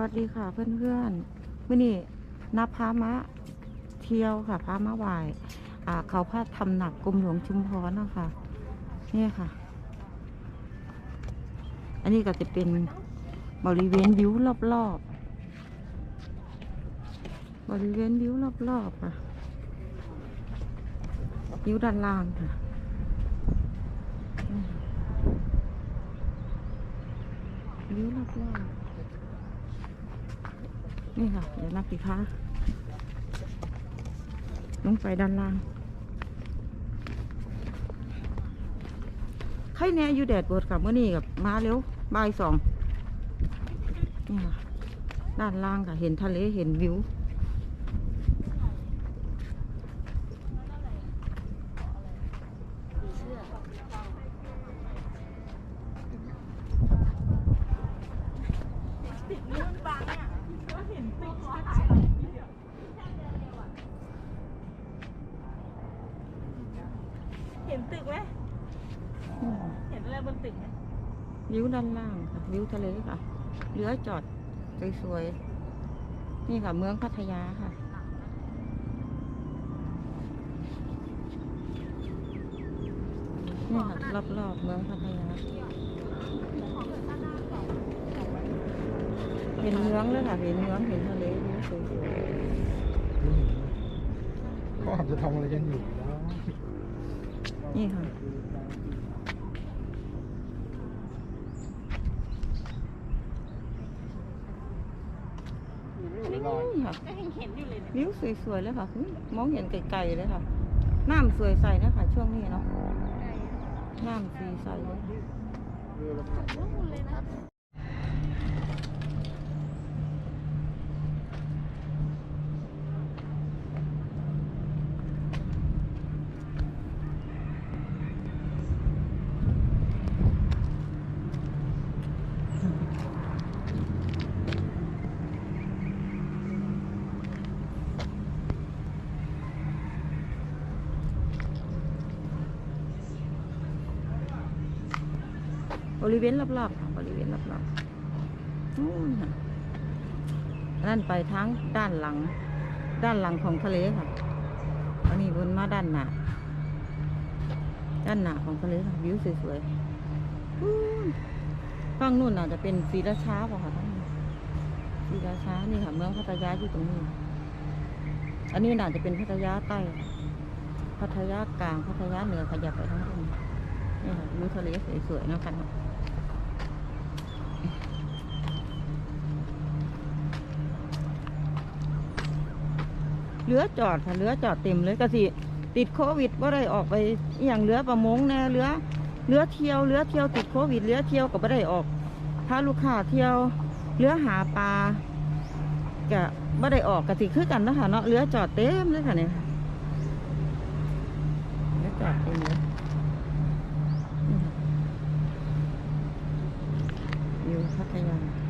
วัสดีค่ะเพื่อนๆมื่อนี้นับพามะเที่ยวค่ะพามะวายอ่าเขาพาทำหนักกรมหลวงชุมพรนะคะนี่ค่ะ อันนี้ก็จะเป็นบริเวณวิวรอบๆ บริเวณวิวรอบๆค่ะวิวด้านล่างค่ะวิวรอบๆ นี่ค่ะ เดี๋ยวนับกี่คะลงไปด้านล่างใครแน่อยู่แดดเบิดค่ะเมื่อนี้กับมาเร็วบ่ายสองนี่ค่ะด้านล่างค่ะ เห็นทะเลเห็นวิว เห็นตึกไหมนี่ค่ะเห็นอะไรบนตึกไหมวิวด้านล่างค่ะ วิวทะเลค่ะเรือจอดสวยๆ นี่ค่ะ เมืองพัทยาค่ะ นี่ค่ะ รอบๆ เมืองพัทยา เห็นเมืองเลยค่ะ เห็นเมือง เห็นทะเลวิวสวยเขาอาจจะทำอะไรกันอยู่แล้วๆ นี่ค่ะ นี่ค่ะก็เห็นเห็นอยู่เลยเนี่ยวิวสวยๆเลยค่ะอุ๊ยมองเห็นไกลๆเลยค่ะ น้ำสวยใสนะคะช่วงนี้เนาะน้ำสีใสเลย บริเวณรอบๆค่ะบริเวณรอบๆนู่นค่ะนั่นไปทางด้านหลัง ด้านหลังของทะเลค่ะอันนี้บนมาด้านหน้าด้านหน้าของทะเลค่ะวิวสวยๆอู้ยฝั่งนู่นน่าจะเป็นศรีราชาป่ะค่ะท่านศรีราชานี่ค่ะ เมืองพัทยาอยู่ตรงนี้ อันนี้น่าจะเป็นพัทยาใต้ พัทยากลางพัทยาเหนือขยับไปทั้งตรง นี่ค่ะวิวทะเลสวยๆนะคะเรือจอดค่ะเรือจอดเต็มเลยก็สิติดโควิดว่าได้ออกไปอย่างเรือประมงแน่เรือเรือเที่ยวเรือเที่ยวติดโควิดเรือเที่ยวก็ไม่ได้ออกพาลูกค้าเที่ยวเรือหาปลาก็ไม่ได้ออกก็สิคือกันนะคะเนาะเรือจอดเต็มเลยค่ะเนี่ยเรือจอดเต็มเลย 看见